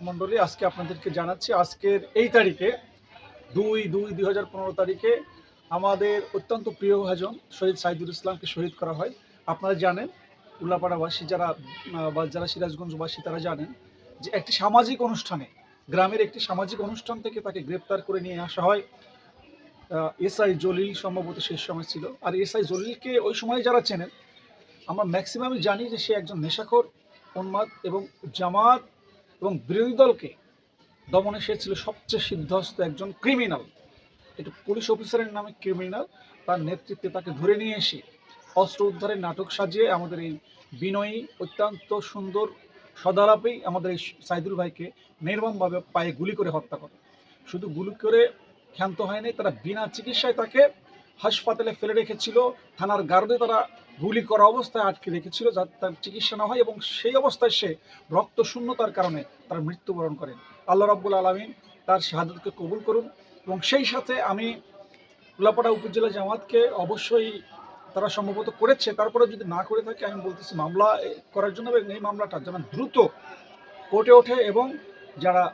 মণ্ডলী আজকে আপনাদেরকে জানাচ্ছি, আজকের এই তারিখে, দুই দুই দুই হাজার পনেরো তারিখে আমাদের অত্যন্ত প্রিয় ভাজন শহীদ সাইদুল ইসলামকে শহীদ করা হয়। আপনারা জানেন, উল্লাপাড়াবাসী যারা বা যারা সিরাজগঞ্জবাসী তারা জানেন যে একটি সামাজিক অনুষ্ঠানে, গ্রামের একটি সামাজিক অনুষ্ঠান থেকে তাকে গ্রেপ্তার করে নিয়ে আসা হয়। এসআই জলিল সম্ভবত শেষ সময় ছিল। আর এসআই জলিলকে ওই সময় যারা চেনেন, আমরা ম্যাক্সিমামই জানি যে সে একজন নেশাখোর, উন্মাদ এবং জামাত এবং বিরোধী দলকে দমনে সে ছিল সবচেয়ে সিদ্ধহস্ত একজন ক্রিমিনাল এটা পুলিশ অফিসারের নামে ক্রিমিনাল তার নেতৃত্বে তাকে ধরে নিয়ে এসে অস্ত্র উদ্ধারের নাটক সাজিয়ে আমাদের এই বিনয়ী, অত্যন্ত সুন্দর, সদালাপেই আমাদের এই সাইদুল ভাইকে নির্মমভাবে পায়ে গুলি করে হত্যা করে। শুধু গুলি করে ক্ষান্ত হয়নি, তারা বিনা চিকিৎসায় তাকে হাসপাতালে ফেলে রেখেছিল। থানার গার্ডে তারা গুলি করা অবস্থায় আটকে রেখেছিল যাতে তার চিকিৎসা না হয় এবং সেই অবস্থায় সে রক্ত শূন্যতার কারণে তার মৃত্যুবরণ করেন। আল্লাহ রাব্বুল আলমিন তার শাহাদতকে কবুল করুন এবং সেই সাথে আমি উল্লাপাড়া উপজেলা জামাতকে অবশ্যই তারা সম্ভবত করেছে। তারপরে যদি না করে থাকে, আমি বলতেছি মামলা করার জন্য এবং এই মামলাটা যেন দ্রুত কোর্টে ওঠে এবং যারা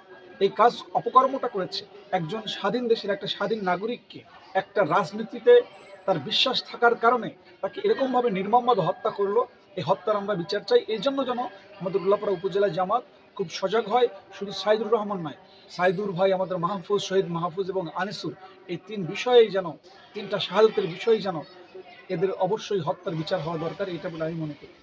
এই কাজ, অপকর্মটা করেছে একজন স্বাধীন দেশের একটা স্বাধীন নাগরিককে একটা রাজনীতিতে তার বিশ্বাস থাকার কারণে তাকে এরকমভাবে নির্মমভাবে হত্যা করল। এই হত্যার আমরা বিচার চাই। এই জন্য যেন আমাদের উল্লাপাড়া উপজেলা জামাত খুব সজাগ হয়। শুধু সাইদুর রহমান নয়, সাইদুর ভাই, আমাদের মাহফুজ, শহীদ মাহফুজ এবং আনিসুর, এই তিন বিষয়েই যেন, তিনটা শাহাদতের বিষয়েই যেন এদের অবশ্যই হত্যার বিচার হওয়া দরকার, এটা বলে আমি মনে করি।